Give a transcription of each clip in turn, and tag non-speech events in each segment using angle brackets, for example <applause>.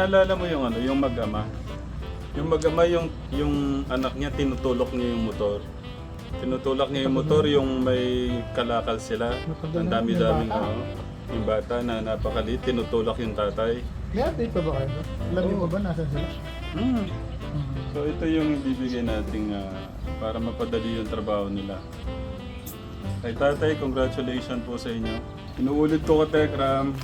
naalala mo yung ano, yung mag-ama? Yung mag-ama, yung, yung anak niya, tinutulok niya yung motor. Tinutulak niya yung motor, yung may kalakal sila. Ang dami-daming, ano, yung bata na napakaliit, tinutulak yung tatay. May update pa ba kayo? Alam niyo ba ba nasan sila? Hmm. So ito yung ibibigay nating ah, para mapadali yung trabaho nila. Kay tatay, congratulations po sa inyo. Inuulit ko ka Tekram,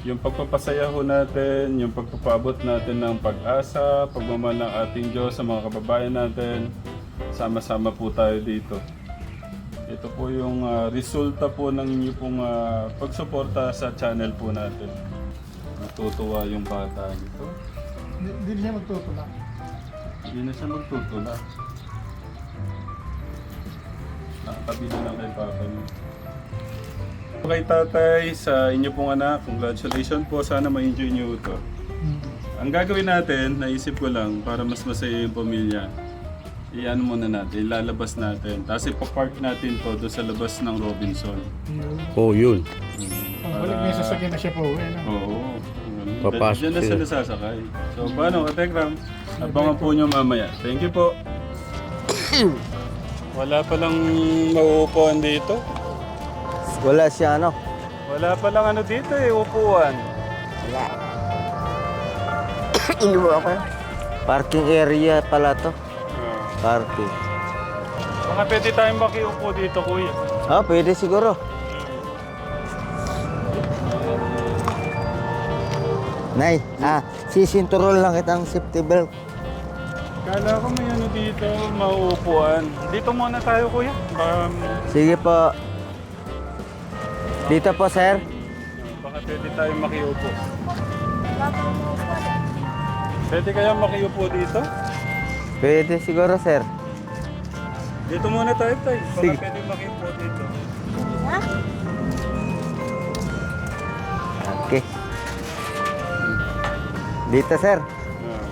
yung pagpapasaya ho natin, yung pagpapabot natin ng pag-asa, pagmamahal ng ating Diyos sa mga kababayan natin, sama-sama po tayo dito. Ito po yung ah, resulta po ng inyo pong ah, pagsuporta sa channel po natin. Natutuwa yung bata nito. Hindi siya magtutulak. Hindi na siya magtutula. Nakatabi na lang kay Papa niyo. Kay tatay, sa inyo pong anak, congratulations po. Sana ma-enjoy niyo ito. Ang gagawin natin, naisip ko lang, para mas masaya yung pamilya, iyan muna natin, ilalabas natin. Tapos ipapark natin to doon sa labas ng Robinson. Yun. Oh, yun. Ang balik may sasakyan na siya po. Eh, no? Oo. Papasok Diyan na sila. sila sasakay. So, paano, Katekram? Abangan po nyo mamaya. Thank you po. Wala palang mauupuan dito. Wala siya ano. Wala palang ano dito eh, upuan. Wala. <coughs> Inuwa ko. Parking area pala to. Ah. Parking. Baka pwede tayong makiupo dito, kuya. Ah, pwede siguro. Nay, ah, sisinturol lang kitang safety belt. Kala ko may ano dito, mauupuan. Dito muna tayo, kuya. Um, Sige po. Dito po, sir. baka pwede tayong makiupo. Pwede kaya makiupo dito? Pwede siguro, sir. Dito muna tayo, tay. Baka Sige. pwede makiupo dito. Okay. Dito, sir. Ah.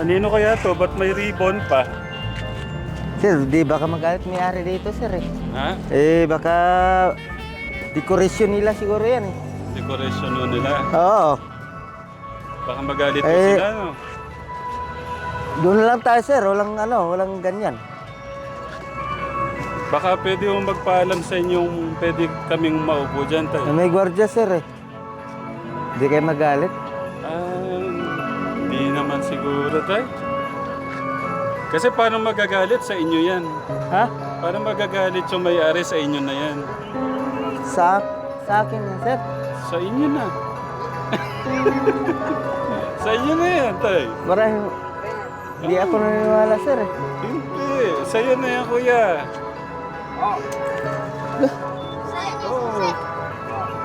Kanino kaya to? Ba't may ribbon pa? Sir, di baka magalit may-ari dito, sir eh. Ha? Eh, baka decoration nila siguro yan eh. Decoration nun nila. Oo. Baka magalit Eh, sila, no? Doon lang tayo, sir. Walang ano, walang ganyan. Baka pwede mo magpaalam sa inyong pwede kaming maupo dyan, tayo. May gwardiya, sir eh. Hindi kayo magalit. Ah, hindi naman siguro, tay. Kasi paano magagalit sa inyo yan? Ha? Paano magagalit yung may-ari sa inyo na yan? Sa, sa akin yan, sir. Sa inyo na. <laughs> sa inyo na yan, tay. Marahil, hindi ako naniniwala, sir eh. Hindi. Sa'yo na yan, kuya. Oo.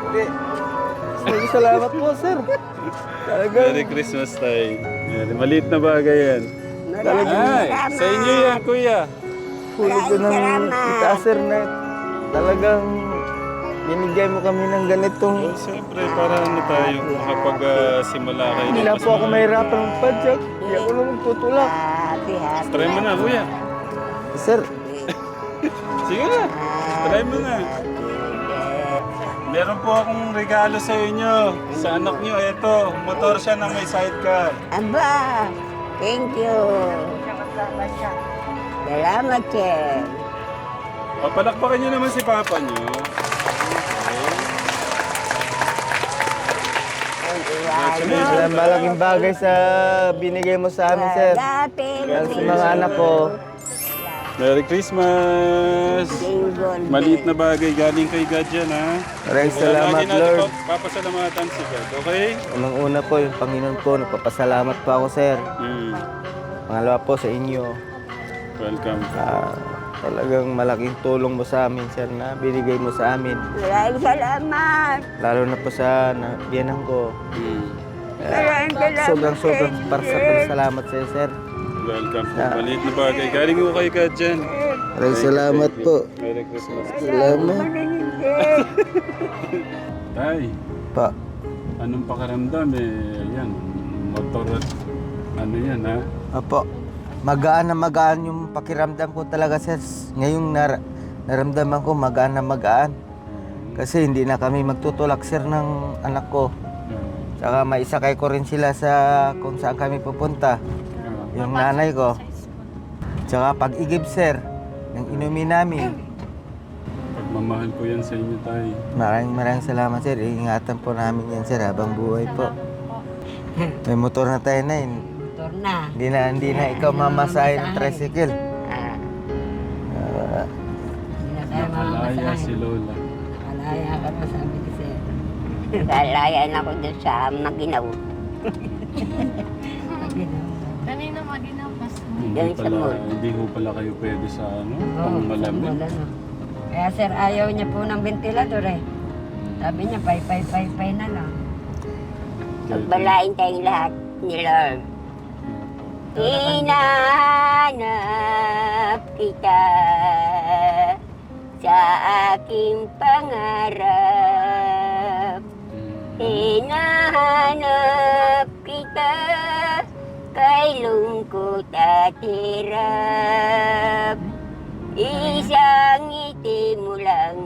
Hindi. Sige, salamat po, sir. <laughs> Talagang, Merry Christmas, tay. Maliit na bagay yan. Ay, sa inyo yan, kuya. hulog ko ng itaas, sir, na talagang binigay mo kami ng ganitong... Well, siyempre, para ano tayo, makapag-simula kayo. Hindi na po ako maayos. mahirapan ng padyak. Hindi ako naman tutulak. Try mo na, kuya. Sir, <laughs> Sige na. Try mo na. Meron po akong regalo sa inyo. Sa anak nyo, eto. Motor siya na may sidecar. Aba, thank you. Salamat, sir. Papalakpakan nyo naman si papa nyo. Thank you, Congratulations. Wala malaking bagay sa binigay mo sa amin, sir. Dati, Dahil sa mga anak ko, Merry Christmas! Maliit na bagay galing kay God yan, ha? maraming salamat, natin Lord. pa- papasalamatan si God, okay? Unang-una po, yung Panginoon po, nagpapasalamat po ako, sir. Hmm. Pangalawa po sa inyo. Welcome. Ah, talagang malaking tulong mo sa amin, sir, na binigay mo sa amin. Maraming salamat. Lalo na po sa na, biyanang ko. Maraming salamat. Sobrang-sobrang sir. para sa pagsalamat sa iyo, sir. Welcome po. Maliit na bagay. Galing ko kay God yan. Maraming salamat po. Merry Christmas. Salamat. Tay, Pa, anong pakiramdam eh? Yan, motor at ano yan ha? Apo, magaan na magaan yung pakiramdam ko talaga, sir. Ngayong nar naramdaman ko, magaan na magaan. Kasi hindi na kami magtutulak sir ng anak ko. Ah, Tsaka maisakay ko rin sila sa kung saan kami pupunta. Yung nanay ko. Tsaka pag-igib sir, ng inumin namin. Pagmamahal ko yan sa inyo, tay. Maraming maraming salamat sir. Iingatan po namin yan sir habang buhay po. May motor na tayo na yun. Motor na. Hindi na, hindi na ikaw mamasahe ng tricycle. Ah, Nakalaya si Lola. Nakalaya ka na sabi ko sa'yo. Nalayan ako dun sa Maginaw. Maginaw. <laughs> Kanina maginaw pas. Hindi Yan sa pala, mall. hindi ho pala kayo pwede sa ano, Oo, pang sa malamig. mall, ano. Kaya sir, ayaw niya po ng ventilador eh. Sabi niya, pay, pay, pay, pay na lang. Pagbalain tayong lahat ni Lord. Hinahanap kita sa aking pangarap. Hinahanap kita kay lungkot at hirap. Isang ngiti mo lang,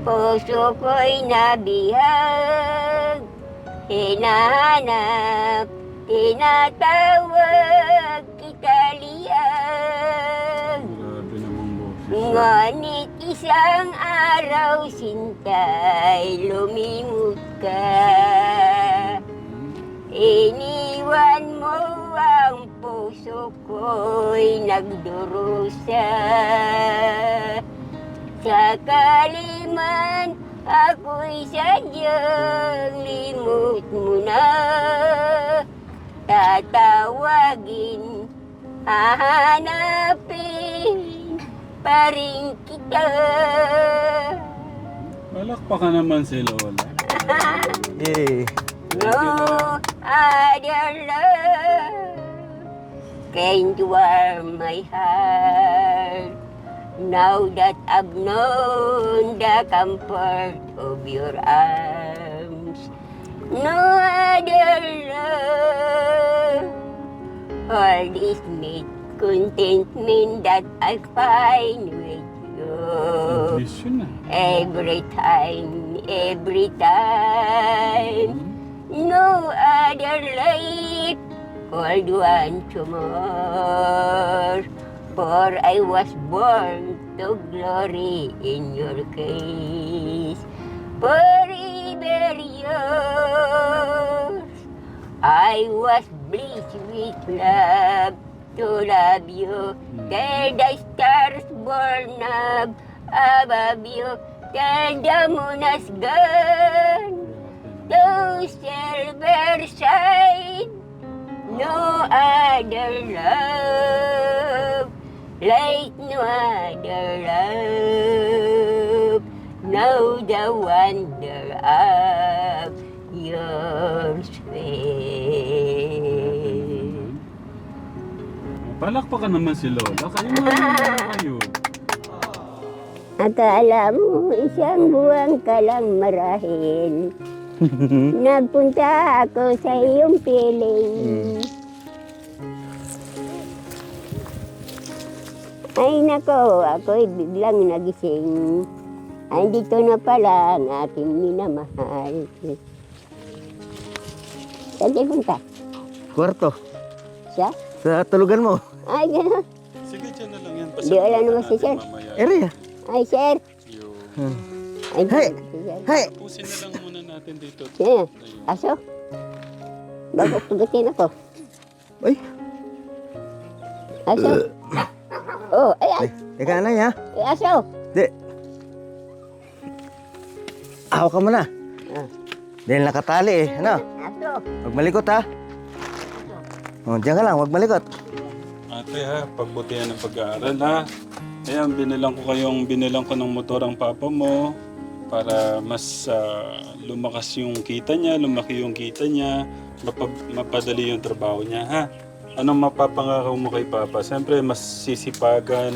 puso ko'y nabihag. Hinahanap, tinatawag kita liyag. Ngunit isang araw sintay lumimot ka Iniwan mo ang puso ko'y nagdurusa. Sa kaliman ako'y sadyang limot mo na. Tatawagin, hahanapin pa rin kita. Palakpakan naman si Lola. <laughs> eh, No other love can warm my heart. Now that I've known the comfort of your arms, no other love. All this made contentment that I find with you. Every time, every time. Mm-hmm. No other light want to more. For I was born to glory in your case. Forever yours. I was blessed with love to love you. Till the stars born up above you. Till the moon has gone. Those silver shine, no other love, like no other love. Know the wonder of your face. Palakpakan naman si Lola. Kayo nga kayo. Akala mo isang buwan ka lang marahil. <laughs> Nagpunta ako sa iyong piling. Ay nako, ako'y biglang nagising. Ay dito na pala ang aking minamahal. Saan tayo punta? kwarto. Siya? Sa tulugan mo. Ay, gano'n. Sige, dyan na lang yan. Di wala naman si Sir. Area. Ay, sir. Yung... Ay, Hey! si Sir. Hey! Pusin na lang muna natin dito. Ayun. Aso? Bakit tugutin ako? Uy, Aso? Oh, ay, ay, ay, teka na ya. ay, aso. Di. Ahaw ka muna. Ah. Dahil nakatali eh. Ano? Aso. Huwag malikot ha. O, diyan ka lang. Huwag malikot. Ate ha, pagbutihan ng pag-aaral ha. Ayan, binilang ko kayong, binilang ko ng motor ang papa mo para mas ah, lumakas yung kita niya, lumaki yung kita niya, mapa- mapadali yung trabaho niya ha. Anong mapapangako mo kay papa? Siyempre, mas sisipagan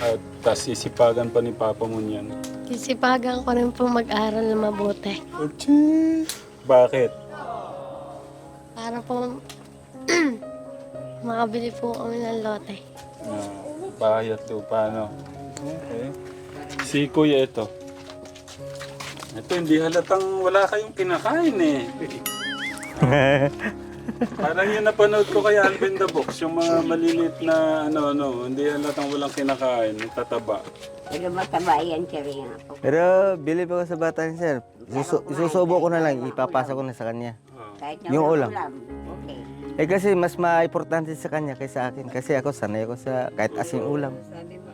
at tas sisipagan pa ni papa mo niyan. Kisipagan ko rin po mag-aral na mabuti. Ochi! Bakit? Para po <clears throat> makabili po kami ng lote. Ah, bahay at lupa, no? Okay. Si kuya ito. Ito, hindi halatang wala kayong kinakain eh. <laughs> Parang yung napanood ko kay Alvin the Box, yung mga maliliit na ano-ano, hindi halatang walang kinakain, tataba. Pero mataba yan siya rin ako. Pero bilib ako sa bata ni sir. Isusu- isusubo ko na lang, ipapasa ko na sa kanya. Kahit na Yung walang ulam. Okay. Eh kasi mas maimportante sa kanya kaysa akin. Kasi ako sanay ako sa kahit asin ulam. Sabi mo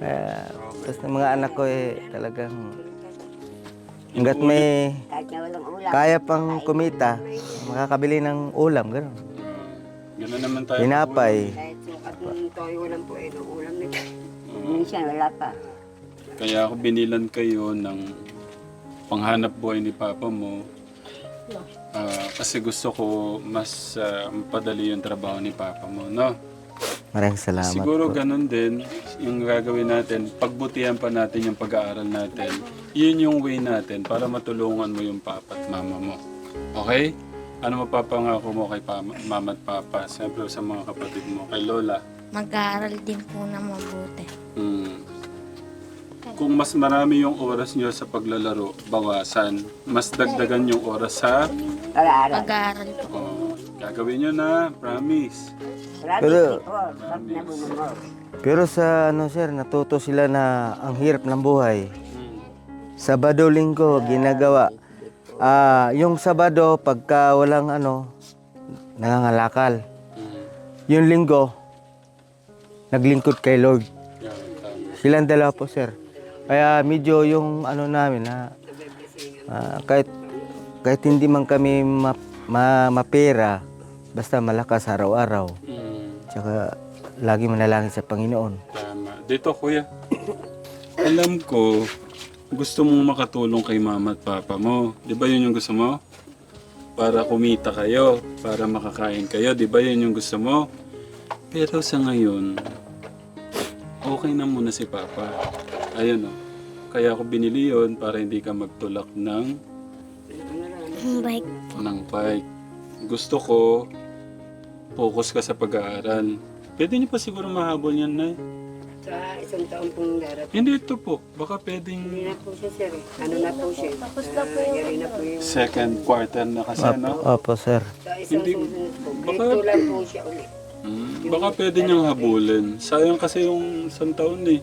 Kaya, tapos ng mga anak ko eh talagang hanggat may kahit na walang ulam. kaya pang kumita, makakabili ng ulam, gano'n. Gano'n naman tayo. Tinapay. Kahit sukat ng toyo walang po eh, ulam nito. Minsan wala pa. Kaya ako binilan kayo ng panghanap buhay ni Papa mo. Ah, kasi gusto ko mas ah, mapadali yung trabaho ni Papa mo, no? Maraming salamat Siguro po. ganun din yung gagawin natin. Pagbutihan pa natin yung pag-aaral natin. Yun yung way natin para matulungan mo yung papa at mama mo. Okay? Ano mapapangako mo kay pama, mama at papa? Siyempre sa mga kapatid mo. Kay Lola. Mag-aaral din po na mabuti. Hmm. Kung mas marami yung oras nyo sa paglalaro, bawasan. Mas dagdagan yung oras sa... Pag-aaral. Mag-aaral po. Oh, gagawin nyo na, promise. Pero-. Pero sa ano sir, natuto sila na ang hirap ng buhay. Hmm. Sabado, linggo, ginagawa. Ah, yung Sabado, pagka walang ano, nangangalakal. Hmm. Yung linggo, naglingkod kay Lord. Silang dalawa po, sir. Kaya medyo yung ano namin na kahit kahit hindi man kami ma, ma, mapera, basta malakas araw-araw. Hmm. Tsaka lagi manalangin sa Panginoon. Tama. Dito, kuya. <coughs> Alam ko, gusto mong makatulong kay mama at papa mo. Di ba yun yung gusto mo? Para kumita kayo, para makakain kayo. Di ba yun yung gusto mo? Pero sa ngayon, okay na muna si papa. Ayun o. Kaya ako binili yun para hindi ka magtulak ng, Bike. ng bike. Gusto ko, focus ka sa pag-aaral. Pwede niyo pa siguro mahabol yan, Nay. Sa isang taon pong darating. Hindi ito po. Baka pwedeng Hindi na po siya, sir. eh. Ano na po siya? Tapos na po. Yari na po yung... second quarter na kasi, no? Opo, sir. Sa isang Hindi- susunod po. baka- Grade 2 lang po siya ulit. Mm, baka pwede niyang habulin. Sayang kasi yung isang taon eh.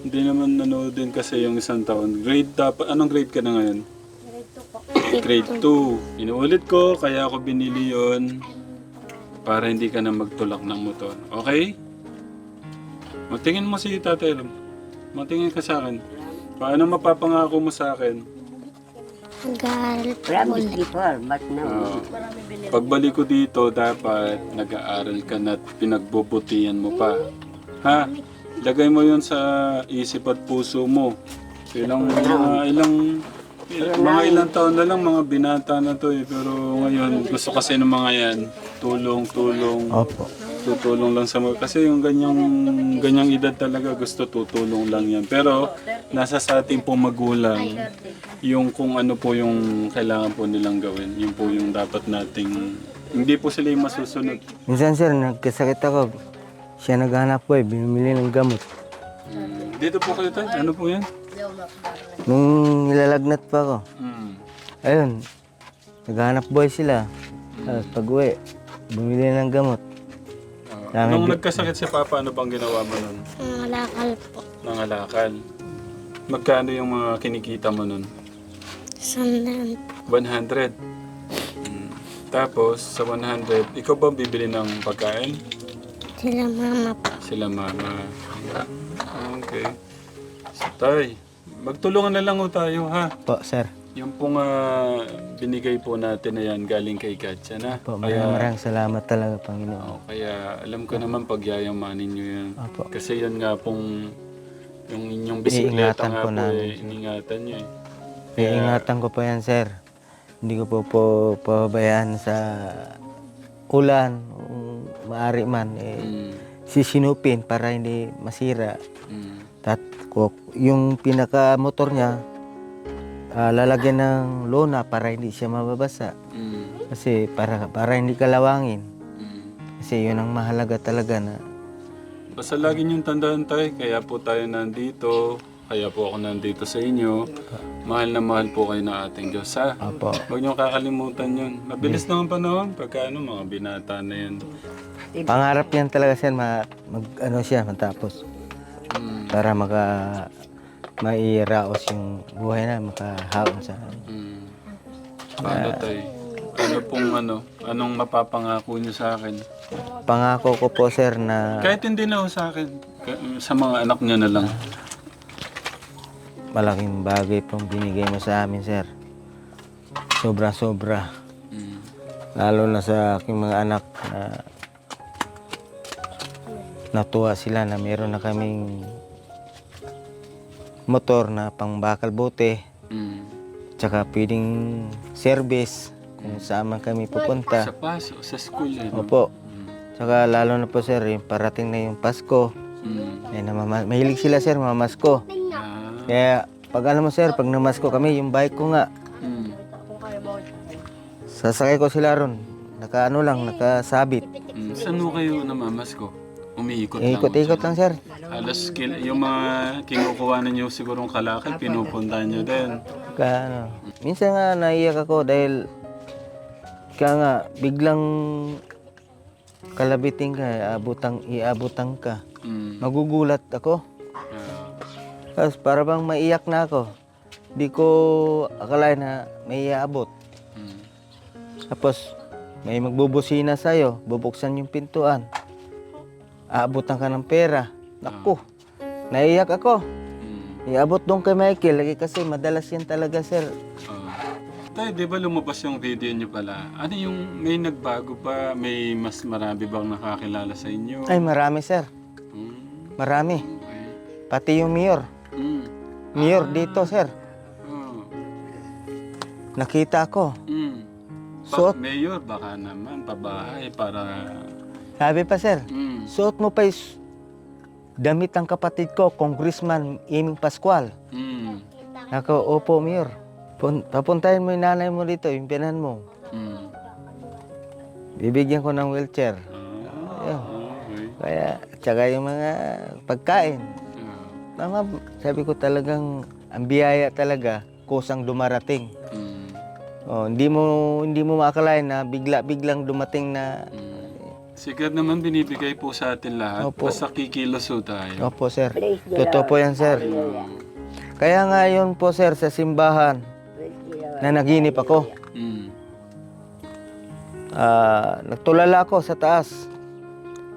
Hindi naman nanood din kasi yung isang taon. Grade dapat, anong grade ka na ngayon? Grade 2. Inuulit ko, kaya ako binili yon para hindi ka na magtulak ng motor. Okay? Matingin mo si Tatay Ram. Matingin ka sa akin. Paano mapapangako mo sa akin? Mag-aaral po Promise ulit. before, but. Ah, pagbalik ko dito, dapat nag-aaral ka na at pinagbubutihan mo pa. Ha? Lagay mo yon sa isip at puso mo. Ilang, mga ilang, mga ilang taon na lang, mga binata na to eh. Pero ngayon, gusto kasi ng mga yan, tulong, tulong, Opo. tutulong lang sa mga, kasi yung ganyang, ganyang edad talaga gusto tutulong lang yan. Pero, nasa sa ating pong magulang, yung kung ano po yung kailangan po nilang gawin, yun po yung dapat nating, hindi po sila yung masusunod. Minsan, sir, nagkasakit ako. Siya naghanap ko eh, binumili ng gamot. Mm, Dito po kayo tayo, ano po yan? Nung nilalagnat pa ako, Mm. ayun, naghanap buhay sila. Tapos pag uwi, bumili ng gamot. Ah, Dami nung bi- nagkasakit si Papa, ano bang ginawa mo nun? Malakal po. Nangalakal. Magkano yung mga kinikita mo nun? Sandan 100. Mm. Tapos, sa 100, ikaw ba bibili ng pagkain? sila mama po. Sila mama. Okay. So, tay, magtulungan na lang ho tayo ha. Po, sir. Yung pong ah, binigay po natin na yan galing kay Katya na. Po, maraming maraming salamat talaga, Panginoon. Oh, kaya alam ko naman pagyayamanin nyo yan. Opo. Kasi yan nga pong yung inyong bisikleta Iingatan nga po po namin. eh, iningatan nyo eh. Kaya ingatan ko pa yan, sir. Hindi ko po po pabayaan sa ulan, kung maari man, eh, Mm, sisinupin para hindi masira. mm, Yung pinaka-motor niya, ah, lalagyan ng lona para hindi siya mababasa. mm, Kasi para, para hindi kalawangin. mm. Kasi yun ang mahalaga talaga na Basta lagi niyong tandaan tayo, kaya po tayo nandito, kaya po ako nandito sa inyo Mahal na mahal po kayo ng ating Diyos, ha? Opo. Huwag niyong kakalimutan yun. Mabilis lang ang panahon pagka ano, mga binata na yan. Pangarap yan talaga sir, ma, mag, ano siya, matapos. Mm. Para maka, mairaos yung buhay na, makahaon sa Mm. Paano tayo? Ano pong ano? Anong mapapangako niyo sa akin? Pangako ko po sir na Kahit hindi na ho sa akin. ka- Sa mga anak niyo na lang. malaking bagay pong binigay mo sa amin sir. Sobra-sobra. Mm. Lalo na sa aking mga anak na natuwa sila na meron na kaming motor na pangbakal bote Mm. tsaka pwedeng service kung saan man kami Sa pupunta. paso, sa school yan. Opo. Tsaka lalo na po sir, yung parating na yung Pasko. Mm. Eh, namama- mahilig sila sir, mamasko. Ah. Kaya pag alam mo sir, pag namasko kami, yung bike ko nga, Mm. sasakay ko sila ron. Naka ano lang, nakasabit. Mm. Saan ho kayo namamas ko? Umiikot lang. Ikot-ikot lang sir. Halos kil- yung mga kinukuha ninyo sigurong kalakal, pinupunta nyo din. Ka, ano. Minsan nga naiyak ako dahil kaya nga biglang kalabiting ka, abutang, iabutang ka. Mm. Magugulat ako. Ah. Tapos para bang maiyak na ako. Di ko akalain na may iabot. Mm. Tapos may magbubusina sa'yo, bubuksan yung pintuan. Aabutan ka ng pera. Naku, naiyak ako. Mm. Iabot doon kay Michael, lagi kasi madalas yan talaga sir. Ah. Tay, di ba lumabas yung video niyo pala? Ano yung may nagbago pa? May mas marami bang nakakilala sa inyo? Ay marami sir, Mm. marami. Okay. Pati yung mayor. Mm. Mayor dito sir, Oh. nakita ko. Mm. Suot. Ba- mayor, baka naman, pabahay para... Sabi pa sir, Mm. suot mo pa yung damit ng kapatid ko, Congressman Iming Pascual. Mm. Ako, opo mayor. Pun- papuntahin mo yung nanay mo dito, yung pinan mo. Mm. Bibigyan ko ng wheelchair. Ah, Ayun. okay. Kaya, tsaka yung mga pagkain. Ah. Tama, sabi ko talagang ang biyaya talaga kusang dumarating. Mm. Oh, hindi mo hindi mo maakalain na bigla-biglang dumating na Mm. Si God naman binibigay po sa atin lahat. Opo. Basta kikilos ho tayo. Opo, sir. Praise the Totoo po yan, sir. Kaya nga yun po, sir, sa simbahan Praise the Lord. na naginip ako. Mm. Ah, nagtulala ako sa taas.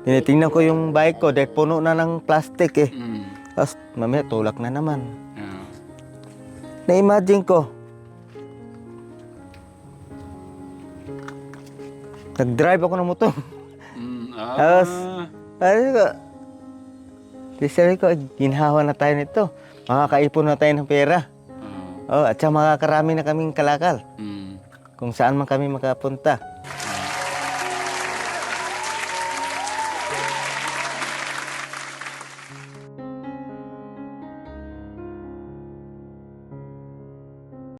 Tinitingnan ko yung bike ko dahil puno na ng plastic eh. Mm. Tapos mamaya tulak na naman. Yeah. Na-imagine ko. Nag-drive ako ng motor. <laughs> Ah. Tapos, sabi ko, sabi ko, ginhawa na tayo nito. Makakaipon na tayo ng pera. Ah. Oh, at saka makakarami na kaming kalakal. Mm. Kung saan man kami makapunta.